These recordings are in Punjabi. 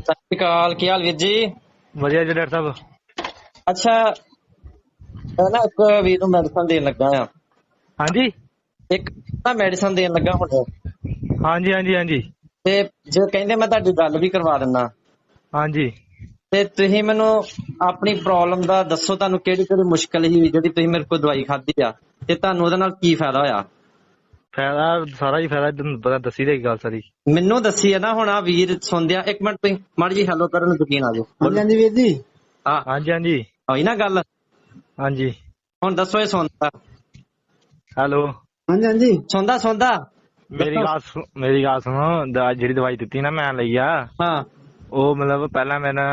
ਸਤਿ ਸ਼੍ਰੀ ਅਕਾਲ ਕੀ ਹਾਲ ਵੀਰ ਜੀ? ਵਧੀਆ ਜੀ ਡਾਕਟਰ ਸਾਹਿਬ। ਅੱਛਾ ਮੈਂ ਨਾ ਇੱਕ ਵੀਰ ਨੂੰ ਮੈਡੀਸਨ ਦੇਣ ਲੱਗਾ ਆ। ਹਾਂਜੀ? ਇੱਕ ਨਾ ਮੈਡੀਸਨ ਦੇਣ ਲੱਗਾ ਹੁਣ। ਹਾਂਜੀ ਹਾਂਜੀ ਹਾਂਜੀ। ਤੇ ਜੇ ਕਹਿੰਦੇ ਮੈਂ ਤੁਹਾਡੀ ਗੱਲ ਵੀ ਕਰਵਾ ਦਿੰਦਾ। ਹਾਂਜੀ। ਤੇ ਤੁਸੀਂ ਮੈਨੂੰ ਆਪਣੀ ਪ੍ਰੋਬਲਮ ਦਾ ਦੱਸੋ ਤੁਹਾਨੂੰ ਕਿਹੜੀ ਕਿਹੜੀ ਮੁਸ਼ਕਲ ਸੀ ਜਿਹੜੀ ਤੁਸੀਂ ਮੇਰੇ ਕੋਲ ਦਵਾਈ ਖਾਧੀ ਆ। ਤੇ ਤੁਹਾਨੂੰ ਉਹਦੇ ਨਾਲ ਕੀ ਫਾਇਦਾ ਹੋਇਆ? ਫਾਇਦਾ ਸਾਰਾ ਹੀ ਫਾਇਦਾ ਤੁਹਾਨੂੰ ਪਤਾ ਦੱਸੀ ਦੇ ਗੱਲ ਸਾਰੀ। ਮੈਨੂੰ ਦੱਸੀ ਆ ਨਾ ਹੁਣ ਆ ਵੀਰ ਸੁਣਦਿਆ ਇੱਕ ਮਿੰਟ ਤੁਸੀਂ ਮਾੜੀ ਜੀ ਹੈਲੋ ਕਰਨ ਨੂੰ ਯਕੀਨ ਆ ਜਾਓ। ਹਾਂਜੀ ਵੀਰ ਜੀ। ਹਾਂ। ਹਾਂਜੀ ਹਾਂਜੀ। ਹੋਈ ਨਾ ਗੱਲ? ਹਾਂਜੀ। ਹੁਣ ਦੱਸੋ ਇਹ ਸੁਣਦਾ। ਹੈਲੋ। ਹਾਂਜੀ ਹਾਂਜੀ। ਸੁਣਦਾ ਸੁਣਦਾ? ਮੇਰੀ ਗੱਲ ਮੇਰੀ ਗੱਲ ਸੁਣੋ ਦਾ- ਜਿਹੜੀ ਦਵਾਈ ਦਿੱਤੀ ਨਾ ਮੈਂ ਲਈ ਆ ਹਾਂ। ਉਹ ਮਤਲਬ ਪਹਿਲਾਂ ਮੈਂ ਨਾ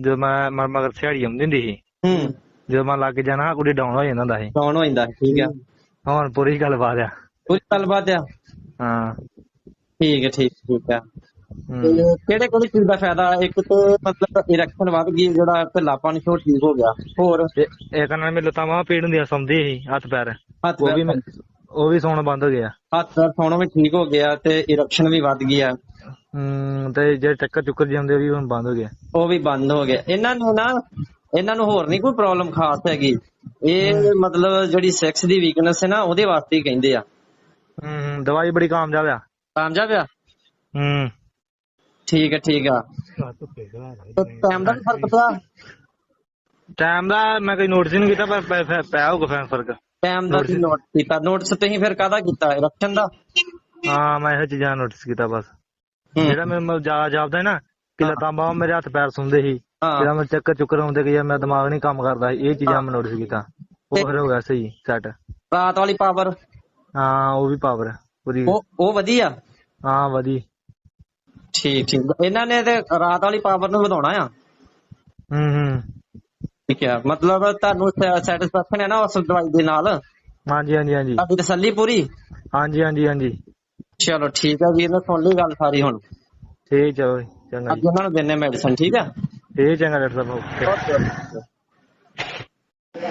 ਜਦੋਂ ਮੈਂ ਮਰ ਮਗਰ ਸਿਹਾੜੀ ਆਉਂਦੀ ਹੁੰਦੀ ਸੀ ਹੂੰ। ਜਦੋਂ ਮੈਂ ਲੱਗ ਜਾਣਾ ਕੁੜੀ ਡਾਊਨ ਹੋ ਜਾਂਦਾ ਹੁੰਦਾ ਸੀ। ਕੌਣ ਹੋ ਜਾਂਦਾ ਠੀਕ ਆ। ਹੁਣ ਪੂਰੀ ਗੱਲ ਬਾਤ ਆ। ਕੋਈ ਗੱਲਬਾਤ ਆ? ਹਾਂ। ਠੀਕ ਹੈ ਠੀਕ ਠੀਕ ਆ। ਤੇ ਕਿਹੜੇ ਕਿਹੜੀ ਚੀਜ਼ ਦਾ ਫਾਇਦਾ? ਇੱਕ ਤਾਂ ਮਤਲਬ ਇਰੈਕਸ਼ਨ ਵੱਧ ਗਈ ਜਿਹੜਾ ਢਿੱਲਾਪਨ ਸੀ ਠੀਕ ਹੋ ਗਿਆ। ਹੋਰ? ਤੇ ਇਹ ਨਾਲ ਮੇਰੇ ਲੱਤਾਂ ਬਾਹਾਂ ਪੀੜ ਹੁੰਦੀਆਂ ਸੌਂਦੀ ਸੀ ਹੱਥ ਪੈਰ। ਹੱਥ ਉਹ ਵੀ ਪੈਰ। ਮੈਂ- ਉਹ ਵੀ ਸੌਣਾ ਬੰਦ ਹੋ ਗਿਆ। ਹੱਥ ਪੈਰ ਸੌਣੋਂ ਵੀ ਠੀਕ ਹੋ ਗਿਆ ਤੇ ਇਰੈਕਸ਼ਨ ਵੀ ਵੱਧ ਗਈ ਆ। ਹਮ ਤੇ ਜਿਹੜੇ ਚੱਕਰ ਚੁੱਕਰ ਜਿਹੇ ਹੁੰਦੇ ਉਹ ਵੀ ਹੁਣ ਬੰਦ ਹੋ ਗਏ ਉਹ ਵੀ ਬੰਦ ਹੋ ਗਿਆ। ਇਹਨਾਂ ਨੂੰ ਨਾ ਇਹਨਾਂ ਨੂੰ ਹੋਰ ਨਹੀਂ ਕੋਈ ਪ੍ਰੋਬਲਮ ਖਾਸ ਹੈਗੀ। ਇਹ ਮਤਲਬ ਜਿਹੜੀ ਸੈਕਸ ਦੀ ਵੀਕਨੈਸ ਹੈ ਨਾ ਉਹਦੇ ਵਾਸਤੇ ਹੀ ਕਹਿੰਦੇ ਆ। ਹਮ ਦਵਾਈ ਬੜੀ ਕਾਮਯਾਬ ਆ। ਕਾਮਯਾਬ ਆ? ਹਮ ਠੀਕ ਹੈ ਠੀਕ ਆ। ਟਾਈਮ ਦਾ ਫ਼ਰਕ ਪਿਆ ਟਾਈਮ ਦਾ ਮੈਂ ਕੋਈ ਨੋਟਿਸ ਨਹੀਂ ਕੀਤਾ ਪਰ ਪਿਆ ਹੋਊਗਾ ਫਿਰ ਫ਼ਰਕ। ਟਾਈਮ ਦਾ ਨੋਟ ਕੀਤਾ? ਨੋਟਸ ਤੁਸੀਂ ਫਿਰ ਕਾਹਦਾ ਕੀਤਾ? ਇਰੈਕਸ਼ਨ ਦਾ? ਹਾਂ ਮੈਂ ਇਹ ਚੀਜ਼ਾਂ ਨੋਟਿਸ ਕੀਤਾ ਬਸ। ਹੂੰ। ਜਿਹੜਾ ਮੈਨੂੰ ਜ਼ਿਆਦਾ ਜਾਪਦਾ ਹੈ ਨਾ ਕਿ ਹਾਂ। ਲੱਤਾਂ ਬਾਹਾਂ ਮੇਰੇ ਹੱਥ ਪੈਰ ਸੁੰਦੇ ਸੀ ਹਾਂ। ਜਿਹੜਾ ਮੈਂ ਚੱਕਰ ਚੁੱਕਰ ਆਉਂਦੇ ਕਿ ਯਾਰ ਮੇਰਾ ਦਿਮਾਗ ਨਹੀਂ ਕੰਮ ਕਰਦਾ ਇਹ ਚੀਜ਼ਾਂ ਮੈਂ ਨੋਟਿਸ ਕੀਤਾ। ਉਹ ਫਿਰ ਹੋ ਗਿਆ ਸਹੀ ਸੈੱਟ ਰਾਤ ਵਾਲੀ ਪਾਵਰ ਹਾਂ ਉਹ ਵੀ ਪਾਵਰ ਪੂਰੀ ਉਹ ਉਹ ਵਧੀਆ? ਹਾਂ ਵਧੀ ਠੀਕ ਠੀਕ। ਇਹਨਾਂ ਨੇ ਤੇ ਰਾਤ ਵਾਲੀ ਪਾਵਰ ਨੂੰ ਵਧਾਉਣਾ ਆ? ਹੂੰ ਹੂੰ। ਠੀਕ ਹੈ ਮਤਲਬ ਤੁਹਾਨੂੰ ਸੈਟੀਸਫੈਕਸ਼ਨ ਹੈ ਨਾ ਉਸ ਦਵਾਈ ਦੇ ਨਾਲ? ਹਾਂਜੀ ਹਾਂਜੀ ਹਾਂਜੀ। ਤੁਹਾਡੀ ਤਸੱਲੀ ਪੂਰੀ? ਹਾਂਜੀ ਹਾਂਜੀ ਹਾਂਜੀ। ਚਲੋ ਠੀਕ ਹੈ ਵੀਰ ਨੇ ਸੁਣ ਲਈ ਗੱਲ ਸਾਰੀ ਹੁਣ। ਠੀਕ ਚਲੋ ਜੀ, ਚੰਗਾ ਅੱਜ ਉਹਨਾਂ ਨੂੰ ਦਿੰਨੇ ਮੈਡੀਸਨ ਠੀਕ ਜੀ ਇਹ ਚੰਗਾ ਡਾਕਟਰ ਸਾਹਿਬ ਓਕੇ।